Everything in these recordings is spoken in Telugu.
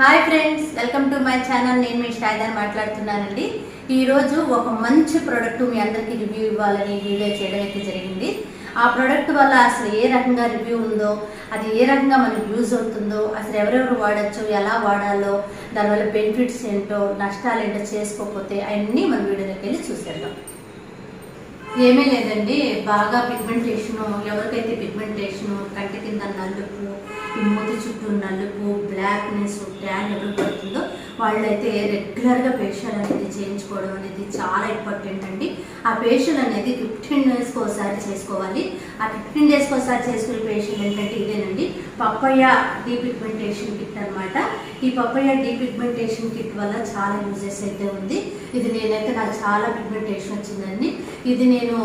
Hi friends welcome to my channel. నేను మీ శ్రాయిదాన్ని మాట్లాడుతున్నానండి. ఈరోజు ఒక మంచి ప్రోడక్ట్ మీ అందరికీ రివ్యూ ఇవ్వాలని వీడియో చేయడం అయితే జరిగింది. ఆ ప్రోడక్ట్ వల్ల అసలు ఏ రకంగా రివ్యూ ఉందో అది ఏ రకంగా మనకు యూజ్ అవుతుందో అసలు ఎవరెవరు వాడచ్చు ఎలా వాడాలో దానివల్ల బెనిఫిట్స్ ఏంటో నష్టాలు ఏంటో చేసుకోకపోతే అవన్నీ మన వీడియోలోకి వెళ్ళి చూసేద్దాం. ఏమీ లేదండి బాగా పిగ్మెంటేషన్ ఎవరికైతే పిగ్మెంటేషన్ కంటి కింద నలుపు మూతి చుట్టూ నలుపు బ్లాక్నెస్ ట్యాన్ ఎవరు పడుతుందో వాళ్ళైతే రెగ్యులర్గా ఫేషియల్ అనేది చేయించుకోవడం అనేది చాలా ఇంపార్టెంట్ అండి. ఆ ఫేషియల్ అనేది ఫిఫ్టీన్ డేస్కి ఒకసారి చేసుకోవాలి. ఆ ఫిఫ్టీన్ డేస్కి ఒకసారి చేసుకునే ఫేషియల్ ఏంటంటే ఇదేనండి. పప్పయ్య డీపిగ్మెంటేషన్ కిట్ అనమాట ఈ పప్పయ్య డీపిగ్మెంటేషన్ కిట్ వల్ల చాలా యూజెస్ అయితే ఉంది. ఇది నేనైతే నాకు చాలా పిగ్మెంటేషన్ వచ్చిందండి. ఇది నేను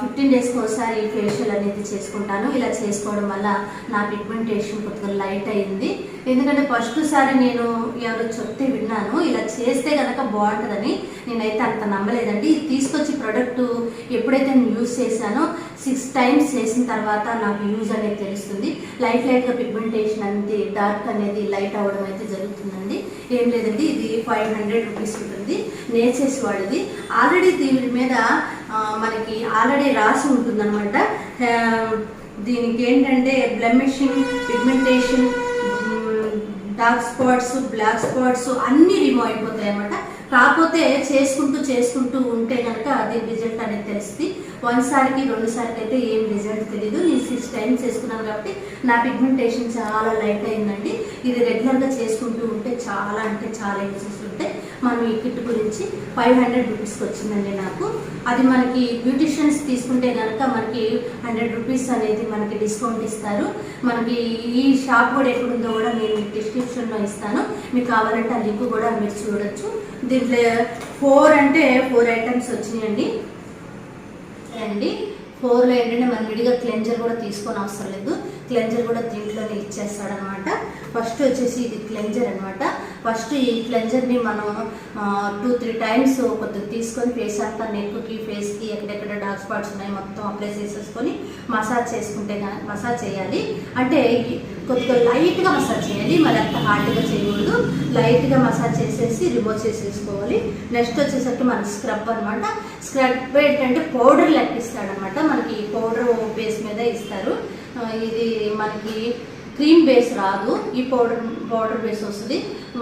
ఫిఫ్టీన్ డేస్కి ఒకసారి ఫేషియల్ అనేది చేసుకుంటాను. ఇలా చేసుకోవడం వల్ల నా పిగ్మెంటేషన్ కొద్దిగా లైట్ అయింది. ఎందుకంటే ఫస్ట్ సారి నేను ఎవరో చెప్తే విన్నాను. ఇలా చేస్తే కనుక బాగుంటుందని నేనైతే అంత నమ్మలేదండి. ఇది తీసుకొచ్చి ప్రోడక్ట్ ఎప్పుడైతే నేను యూజ్ చేశానో. సిక్స్ టైమ్స్ చేసిన తర్వాత నాకు యూజ్ అనేది తెలుస్తుంది. లైట్ లైట్గా పిగ్మెంటేషన్ అనేది డార్క్ అనేది లైట్ అవ్వడం అయితే జరుగుతుందండి. ఏం లేదండి ఇది ఫైవ్ హండ్రెడ్ రూపీస్ ఉంటుంది. నేచర్స్ వాడిది ఆల్రెడీ దీని మీద మనకి ఆల్రెడీ రాసి ఉంటుందన్నమాట. దీనికి ఏంటంటే blemishing pigmentation dark spots black spots అన్నీ రిమూవ్ అయిపోతాయి అన్నమాట కాకపోతే చేసుకుంటూ చేసుకుంటూ ఉంటే కనుక అది రిజల్ట్ అనేది తెలుస్తుంది. వన్ సారికి రెండు సారికి అయితే ఏం రిజల్ట్ తెలీదు. ఈ సిక్స్ టైమ్స్ చేసుకున్నాను కాబట్టి నా పిగ్మెంటేషన్ చాలా లైట్ అయిందండి. ఇది రెగ్యులర్గా చేసుకుంటూ ఉంటే చాలా అంటే చాలా యూజెస్ ఉంటాయి. మనం ఈ కిట్ గురించి ఫైవ్ హండ్రెడ్ రూపీస్కి వచ్చిందండి నాకు. అది మనకి బ్యూటిషియన్స్ తీసుకుంటే కనుక మనకి హండ్రెడ్ రూపీస్ అనేది మనకి డిస్కౌంట్ ఇస్తారు. మనకి ఈ షాప్ కూడా ఎక్కడుందో కూడా నేను డిస్క్రిప్షన్లో ఇస్తాను. మీకు కావాలంటే ఆ లింక్ కూడా మీరు చూడొచ్చు. దీంట్లో ఫోర్ అంటే ఫోర్ ఐటమ్స్ వచ్చినాయండి. అండి ఫోర్లో ఏంటంటే మనం విడిగా క్లెంజర్ కూడా తీసుకొని అవసరం లేదు. క్లెంజర్ కూడా దీంట్లోనే ఇచ్చేస్తాడనమాట. ఫస్ట్ వచ్చేసి ఇది క్లెంజర్ అనమాట. ఫస్ట్ ఈ క్లెంజర్ని మనం టూ త్రీ టైమ్స్ కొద్దిగా తీసుకొని ఫేస్ అంతా నెక్కి ఫేస్కి ఎక్కడెక్కడ డార్క్ స్పాట్స్ ఉన్నాయి మొత్తం అప్లై చేసేసుకొని మసాజ్ చేసుకుంటే కానీ మసాజ్ చేయాలి. అంటే కొద్దిగా లైట్గా మసాజ్ చేయాలి. మరి అంత హార్డ్గా చేయకూడదు. లైట్గా మసాజ్ చేసేసి రిమూవ్ చేసేసుకోవాలి. నెక్స్ట్ వచ్చేసరికి మనకి స్క్రబ్ అనమాట స్క్రబ్ ఏంటంటే పౌడర్ లెక్కిస్తాడనమాట మనకి పౌడర్ బేస్ మీద ఇస్తారు. ఇది మనకి క్రీమ్ బేస్ రాదు ఈ పౌడర్ పౌడర్ బేస్ వస్తుంది.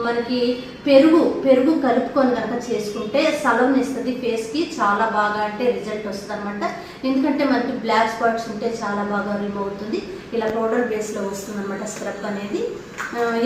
మనకి పెరుగు పెరుగు కలుపుకొని కనుక చేసుకుంటే సలవుని ఇస్తుంది ఫేస్కి చాలా బాగా అంటే రిజల్ట్ వస్తుంది అనమాట ఎందుకంటే మనకి బ్లాక్ స్పాట్స్ ఉంటే చాలా బాగా రిమూవ్ అవుతుంది. ఇలా పౌడర్ బేస్లో వస్తుంది అనమాట స్క్రబ్ అనేది.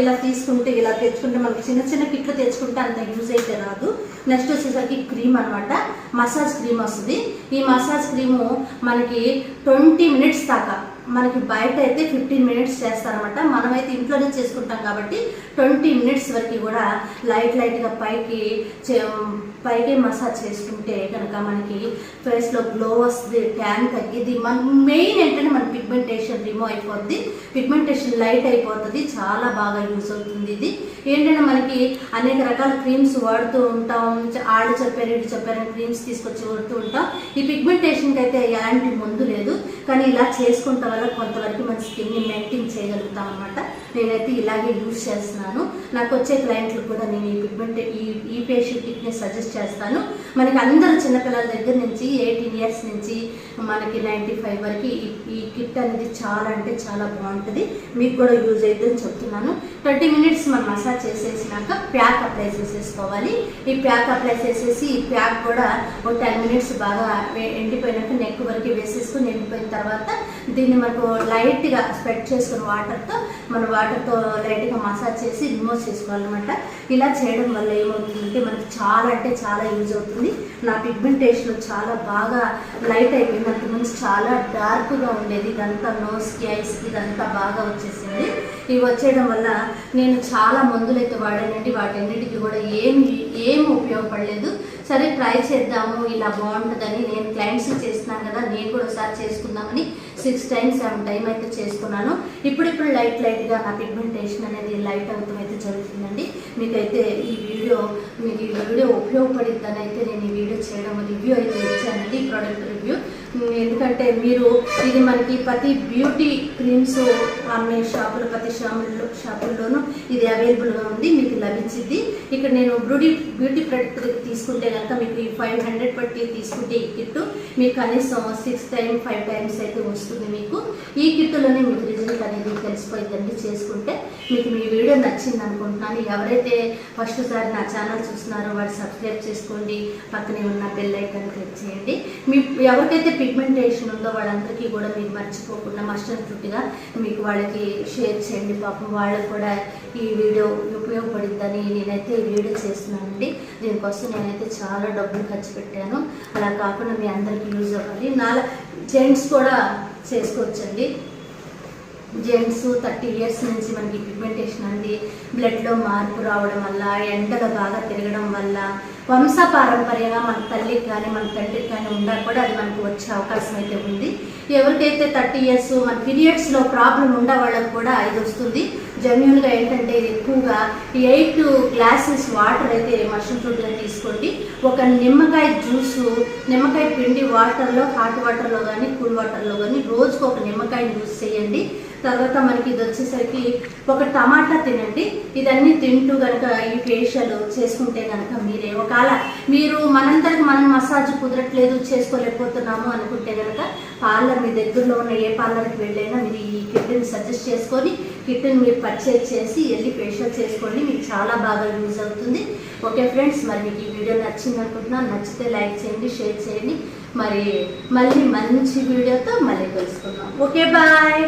ఇలా తీసుకుంటే ఇలా తెచ్చుకుంటే మనకి చిన్న చిన్న కిట్లు తెచ్చుకుంటే అంత యూజ్ అయితే రాదు. నెక్స్ట్ వచ్చేసరికి క్రీమ్ అనమాట మసాజ్ క్రీమ్ వస్తుంది. ఈ మసాజ్ క్రీము మనకి ట్వంటీ మినిట్స్ దాకా మనకి బయట అయితే ఫిఫ్టీన్ మినిట్స్ చేస్తారనమాట మనమైతే ఇంట్లోనే చేసుకుంటాం కాబట్టి ట్వంటీ మినిట్స్ వరకు కూడా లైట్ లైట్గా పైకి చే- పైకి మసాజ్ చేసుకుంటే కనుక మనకి ఫేస్లో గ్లో వస్తుంది ట్యాన్ తగ్గిద్ది. మన మెయిన్ ఏంటంటే మన పిగ్మెంటేషన్ రిమూవ్ అయిపోద్ది. పిగ్మెంటేషన్ లైట్ అయిపోతుంది. చాలా బాగా యూజ్ అవుతుంది ఇది. ఏంటంటే మనకి అనేక రకాల క్రీమ్స్ వాడుతూ ఉంటాం. ఆళ్ళు చెప్పారు ఇటు చెప్పారని క్రీమ్స్ తీసుకొచ్చి వాడుతూ ఉంటాం. ఈ పిగ్మెంటేషన్కి అయితే ఎలాంటి మందు లేదు. కానీ ఇలా చేసుకుంటాం వల్ల కొంతవరకు మన స్కిన్ని మెయింటైన్ చేయగలుగుతాం అనమాట నేనైతే ఇలాగే యూజ్ చేస్తున్నాను. నాకు వచ్చే క్లయింట్లు కూడా నేను ఈ పిగ్మెంట్ ఈ ఈ ఫేషియల్ కిట్ని సజెస్ట్ చేస్తాను. మనకి అందరూ చిన్నపిల్లల దగ్గర నుంచి ఎయిటీన్ ఇయర్స్ నుంచి మనకి నైంటీ ఫైవ్ వరకు ఈ ఈ కిట్ అనేది చాలా అంటే చాలా బాగుంటుంది. మీకు కూడా యూజ్ అవుతుందని చెప్తున్నాను. ట్వంటీ మినిట్స్ మనం మసాజ్ చేసేసినాక ప్యాక్ అప్లై చేసేసుకోవాలి. ఈ ప్యాక్ అప్లై చేసేసి ఈ ప్యాక్ కూడా ఒక టెన్ మినిట్స్ బాగా ఎండిపోయినాక నెక్ వరకు వేసేసుకుని ఎండిపోయిన తర్వాత దీన్ని మనకు లైట్గా స్ప్రెడ్ చేసుకుని వాటర్తో మన వాటర్తో లైట్గా మసాజ్ చేసి రిమూవ్ చేసుకోవాలన్నమాట. ఇలా చేయడం వల్ల ఏమవుతుందంటే మనకి చాలా అంటే చాలా యూజ్ అవుతుంది. నా పిగ్మెంటేషన్ చాలా బాగా లైట్ అయిపోయింది. అంత ముందు చాలా డార్క్గా ఉండేది. ఇదంతా నోస్కి ఐస్కి ఇదంతా బాగా వచ్చేసింది. ఇవి వచ్చేయడం వల్ల నేను చాలా మందులు అయితే వాడానండి. వాటన్నిటికీ కూడా ఏం ఏం ఉపయోగపడలేదు. సరే ట్రై చేద్దాము. ఇలా బాగుంటుందని నేను క్లయింట్స్ చేస్తున్నాను కదా నేను కూడా ఒకసారి చేసుకుందామని సిక్స్ టైమ్స్ సెవెన్ టైం అయితే చేసుకున్నాను. ఇప్పుడిప్పుడు లైట్ లైట్గా నా పిగ్మెంటేషన్ అనేది లైట్ అవుతాం అయితే జరుగుతుందండి. మీకైతే ఈ వీడియో మీకు ఈ వీడియో ఉపయోగపడిద్దని అయితే నేను ఈ వీడియో చేయడం రివ్యూ అయితే ఇచ్చానండి. ఈ ప్రోడక్ట్ రివ్యూ. ఎందుకంటే మీరు ఇది మనకి ప్రతి బ్యూటీ క్రీమ్స్ అమ్మే షాపులు ప్రతి షాపుల్లో షాపుల్లోనూ ఇది అవైలబుల్గా ఉంది మీకు లభించింది. ఇక్కడ నేను బ్యూటీ బ్యూటీ ప్రొడక్ట్ తీసుకుంటే కనుక మీకు ఈ ఫైవ్ హండ్రెడ్ పట్టి తీసుకుంటే ఈ కిట్ మీకు కనీసం సిక్స్ టైం ఫైవ్ టైమ్స్ అయితే వస్తుంది మీకు. ఈ కిట్లోనే మీకు రిజల్ట్ అనేది తెలిసిపోయిందండి. చేసుకుంటే మీకు మీ వీడియో నచ్చింది అనుకుంటున్నాను. ఎవరైతే ఫస్ట్ సారి నా ఛానల్ చూస్తున్నారో వాడు సబ్స్క్రైబ్ చేసుకోండి. పక్కనే ఉన్న బెల్ ఐకాన్ క్లిక్ చేయండి. మీ ఎవరికైతే పిగ్మెంటేషన్ ఉందో వాళ్ళందరికీ కూడా మీరు మర్చిపోకుండా మస్టర్ ఫుడ్గా మీకు వాళ్ళకి షేర్ చేయండి. పాపం వాళ్ళకు కూడా ఈ వీడియో ఉపయోగపడిందని నేనైతే వీడియో చేస్తున్నానండి. దీనికోసం నేనైతే చాలా డబ్బులు ఖర్చు పెట్టాను. అలా కాకుండా మీ అందరికీ యూజ్ అవ్వాలి. నాలా జెంట్స్ కూడా చేసుకోవచ్చండి. జెంట్స్ థర్టీ ఇయర్స్ నుంచి మనకి పిగ్మెంటేషన్ అనేది బ్లడ్లో మార్పు రావడం వల్ల ఎండలో బాగా తిరగడం వల్ల వంశ పారంపర్యంగా మన తల్లికి కానీ మన తండ్రికి కానీ ఉన్నా కూడా అది మనకు వచ్చే అవకాశం అయితే ఉంది. ఎవరికైతే థర్టీ ఇయర్స్ మన పీరియడ్స్లో ప్రాబ్లం ఉండే వాళ్ళకు కూడా ఇది వస్తుంది. జెన్యున్గా ఏంటంటే ఇది ఎక్కువగా ఎయిట్ గ్లాసెస్ వాటర్ అయితే మష్రూమ్ ఫ్రూట్లో తీసుకోండి. ఒక నిమ్మకాయ జ్యూసు నిమ్మకాయ పిండి వాటర్లో హాట్ వాటర్లో కానీ కూల్ వాటర్లో కానీ రోజుకు ఒక నిమ్మకాయ జ్యూస్ చేయండి. తర్వాత మనకి ఇది వచ్చేసరికి ఒక టమాటా తినండి. ఇదన్నీ తింటూ కనుక ఈ ఫేషియల్ చేసుకుంటే కనుక మీరే ఒకవేళ మీరు మనందరికి మనం మసాజ్ కుదరట్లేదు చేసుకోలేకపోతున్నాము అనుకుంటే కనుక పార్లర్ మీ దగ్గరలో ఉన్న ఏ పార్లర్కి వెళ్ళైనా మీరు ఈ కిట్ని సజెస్ట్ చేసుకొని కిట్ని మీరు పర్చేజ్ చేసి వెళ్ళి ఫేషియల్ చేసుకోండి. మీకు చాలా బాగా యూజ్ అవుతుంది. ఓకే ఫ్రెండ్స్ మరి మీకు ఈ వీడియో నచ్చింది అనుకుంటున్నాను. నచ్చితే లైక్ చేయండి షేర్ చేయండి. మరి మళ్ళీ మంచి వీడియోతో మళ్ళీ కలుసుకుందాం. Okay bye.